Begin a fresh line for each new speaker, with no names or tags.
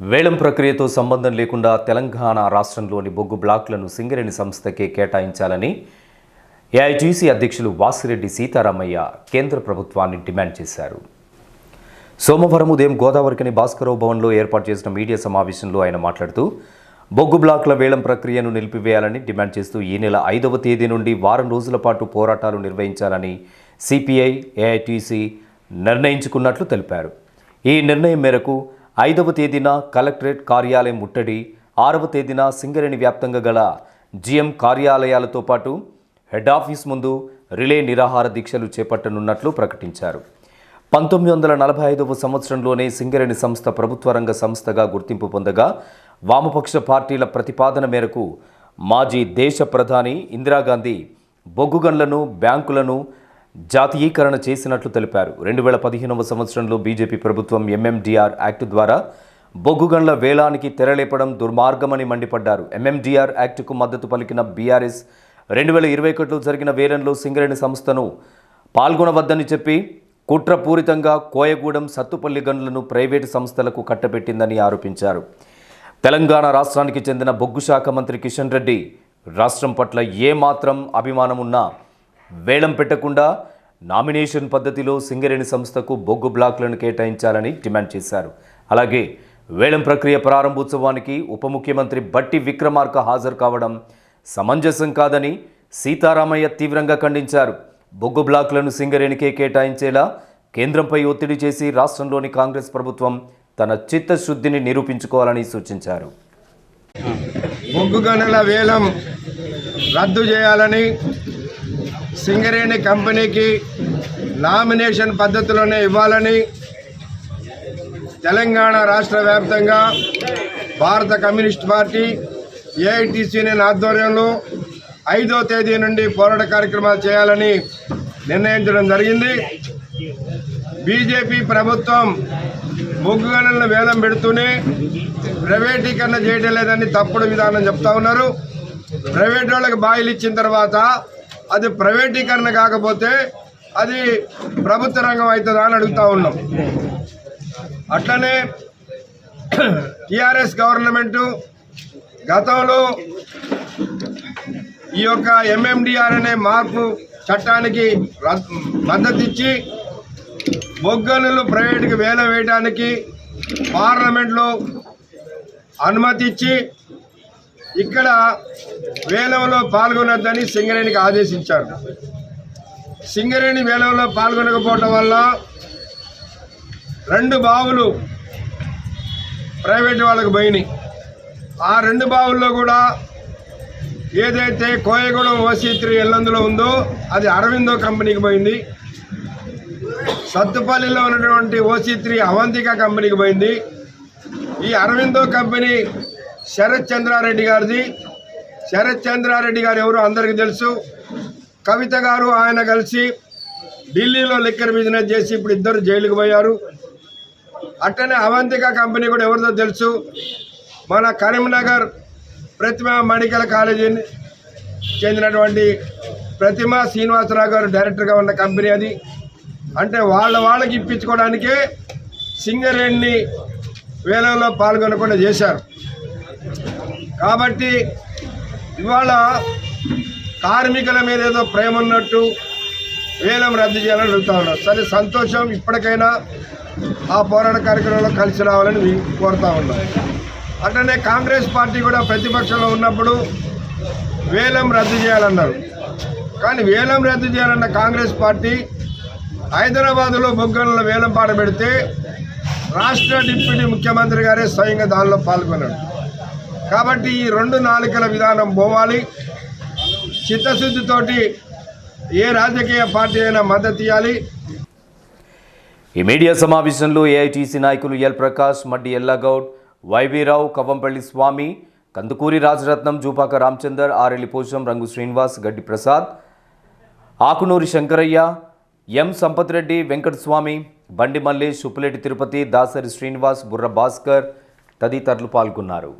వేలం ప్రక్రియతో సంబంధం లేకుండా తెలంగాణ రాష్ట్రంలోని బొగ్గు బ్లాక్లను సింగరేణి సంస్థకే కేటాయించాలని ఏఐటీసీ అధ్యక్షులు వాసిరెడ్డి సీతారామయ్య కేంద్ర ప్రభుత్వాన్ని డిమాండ్ చేశారు. సోమవారం ఉదయం గోదావరికని భాస్కరరావు భవన్లో ఏర్పాటు చేసిన మీడియా సమావేశంలో ఆయన మాట్లాడుతూ బొగ్గు బ్లాక్ల వేలం ప్రక్రియను నిలిపివేయాలని డిమాండ్ చేస్తూ ఈ నెల ఐదవ తేదీ నుండి వారం రోజుల పాటు పోరాటాలు నిర్వహించాలని సిపిఐ ఏఐటీసీ నిర్ణయించుకున్నట్లు తెలిపారు. ఈ నిర్ణయం మేరకు ఐదవ తేదీన కలెక్టరేట్ కార్యాలయం ముట్టడి ఆరవ తేదీన సింగరేణి వ్యాప్తంగా గల జిఎం కార్యాలయాలతో పాటు హెడ్ ఆఫీస్ ముందు రిలే నిరాహార దీక్షలు చేపట్టనున్నట్లు ప్రకటించారు. పంతొమ్మిది వందల నలభై ఐదవ సంవత్సరంలోనే సింగరేణి సంస్థ ప్రభుత్వ రంగ సంస్థగా గుర్తింపు పొందగా వామపక్ష పార్టీల ప్రతిపాదన మేరకు మాజీ దేశ ప్రధాని ఇందిరాగాంధీ బొగ్గుగన్లను బ్యాంకులను జాతీయీకరణ చేసినట్లు తెలిపారు. రెండు వేల పదిహేనవ సంవత్సరంలో బీజేపీ ప్రభుత్వం ఎంఎండిఆర్ యాక్ట్ ద్వారా బొగ్గుగండ్ల వేలానికి తెరలేపడం దుర్మార్గమని మండిపడ్డారు. ఎంఎండిఆర్ యాక్టుకు మద్దతు పలికిన బీఆర్ఎస్ రెండు వేల ఇరవై ఒకటిలో జరిగిన వేలంలో సింగరేణి సంస్థను పాల్గొనవద్దని చెప్పి కుట్రపూరితంగా కోయగూడెం సత్తుపల్లి గనులను ప్రైవేటు సంస్థలకు కట్టబెట్టిందని ఆరోపించారు. తెలంగాణ రాష్ట్రానికి చెందిన బొగ్గు శాఖ మంత్రి కిషన్ రెడ్డి రాష్ట్రం పట్ల ఏమాత్రం అభిమానం ఉన్నా వేలం పెట్టకుండా నామినేషన్ పద్ధతిలో సింగరేణి సంస్థకు బొగ్గు బ్లాక్లను కేటాయించాలని డిమాండ్ చేశారు. అలాగే వేలం ప్రక్రియ ప్రారంభోత్సవానికి ఉప ముఖ్యమంత్రి బట్టి విక్రమార్క హాజరు కావడం సమంజసం కాదని సీతారామయ్య తీవ్రంగా ఖండించారు. బొగ్గు బ్లాక్లను సింగరేణికే కేటాయించేలా కేంద్రంపై ఒత్తిడి చేసి రాష్ట్రంలోని కాంగ్రెస్ ప్రభుత్వం తన చిత్తశుద్ధిని నిరూపించుకోవాలని సూచించారు.
బొగ్గు గనుల వేలం రద్దు చేయాలని సింగరేణి కంపెనీకి నామినేషన్ పద్ధతిలోనే ఇవ్వాలని తెలంగాణ రాష్ట్ర వ్యాప్తంగా భారత కమ్యూనిస్ట్ పార్టీ ఏఐటీసీ ఆధ్వర్యంలో ఐదో తేదీ నుండి పోరాట కార్యక్రమాలు చేయాలని నిర్ణయించడం జరిగింది. బీజేపీ ప్రభుత్వం ముగ్గు గనులను వేలం పెడుతూనే ప్రైవేటీకరణ చేయడం లేదని తప్పుడు విధానం చెప్తా ఉన్నారు. ప్రైవేట్ వాళ్ళకి బాయిలు ఇచ్చిన తర్వాత అది ప్రైవేటీకరణ కాకపోతే అది ప్రభుత్వ రంగం అవుతుందా అని అడుగుతా ఉన్నాం. అట్లనే టిఆర్ఎస్ గవర్నమెంటు గతంలో ఈ యొక్క ఎంఎండిఆర్ అనే మార్పు చట్టానికి మద్దతు ఇచ్చి బొగ్గనులు ప్రైవేటుకి వేల వేయడానికి పార్లమెంట్లో అనుమతి ఇచ్చి ఇక్కడ వేలంలో పాల్గొనొద్దని సింగరేణికి ఆదేశించారు. సింగరేణి వేలంలో పాల్గొనకపోవటం వల్ల రెండు బావులు ప్రైవేట్ వాళ్ళకు పోయినాయి. ఆ రెండు బావుల్లో కూడా ఏదైతే కోయగూడెం ఓసీ ఎల్లందులో ఉందో అది అరవిందో కంపెనీకి పోయింది. సత్తుపల్లిలో ఉన్నటువంటి ఓసీత్రి అవంతిక కంపెనీకి పోయింది. ఈ అరవిందో కంపెనీ శరత్ చంద్రారెడ్డి గారిది. శరత్ చంద్రారెడ్డి గారు ఎవరు అందరికీ తెలుసు. కవిత గారు ఆయన కలిసి ఢిల్లీలో లిక్కర్ బిజినెస్ చేసి ఇప్పుడు ఇద్దరు జైలుకు పోయారు. అట్టనే అవంతిక కంపెనీ కూడా ఎవరిదో తెలుసు. మన కరీంనగర్ ప్రతిమ మెడికల్ కాలేజీని చెందినటువంటి ప్రతిమ శ్రీనివాసరావు గారు డైరెక్టర్గా ఉన్న కంపెనీ అది. అంటే వాళ్ళ వాళ్ళకి ఇప్పించుకోవడానికే సింగరేణిని వేలంలో పాల్గొనకుండా చేశారు. కాబట్టి ఇవాళ కార్మికుల మీద ఏదో ప్రేమ ఉన్నట్టు వేలం రద్దు చేయాలని అడుగుతా ఉన్నారు సరే సంతోషం ఇప్పటికైనా ఆ పోరాట కార్యక్రమంలో కలిసి రావాలని కోరుతా ఉన్నాం. అట్లనే కాంగ్రెస్ పార్టీ కూడా ప్రతిపక్షంలో ఉన్నప్పుడు వేలం రద్దు చేయాలన్నారు. కానీ వేలం రద్దు చేయాలన్న కాంగ్రెస్ పార్టీ హైదరాబాదులో బొగ్గనలో వేలం పాట పెడితే రాష్ట్ర డిప్యూటీ ముఖ్యమంత్రి గారే స్వయంగా దానిలో పాల్గొన్నాడు. కాబట్టి ఈ రెండు నాలుకల విధానం పోవాలి. చిత్తశుద్ధితోటి ఏ రాజకీయ పార్టీ అయినా మద్దతు ఇవ్వాలి.
ఈ మీడియా సమావేశంలో ఏఐటీసీ నాయకులు ఎల్ ప్రకాష్ మడ్డి ఎల్లాగౌడ్ వైవీరావు కవ్వంపల్లి స్వామి కందుకూరి రాజరత్నం జూపాక రామచందర్ ఆరెల్లి పోషం రంగు శ్రీనివాస్ గడ్డి ప్రసాద్ ఆకునూరి శంకరయ్య ఎం సంపత్ రెడ్డి వెంకటస్వామి బండి మల్లేష్ సుప్పులేటి తిరుపతి దాసరి శ్రీనివాస్ బుర్ర భాస్కర్ తదితరులు పాల్గొన్నారు.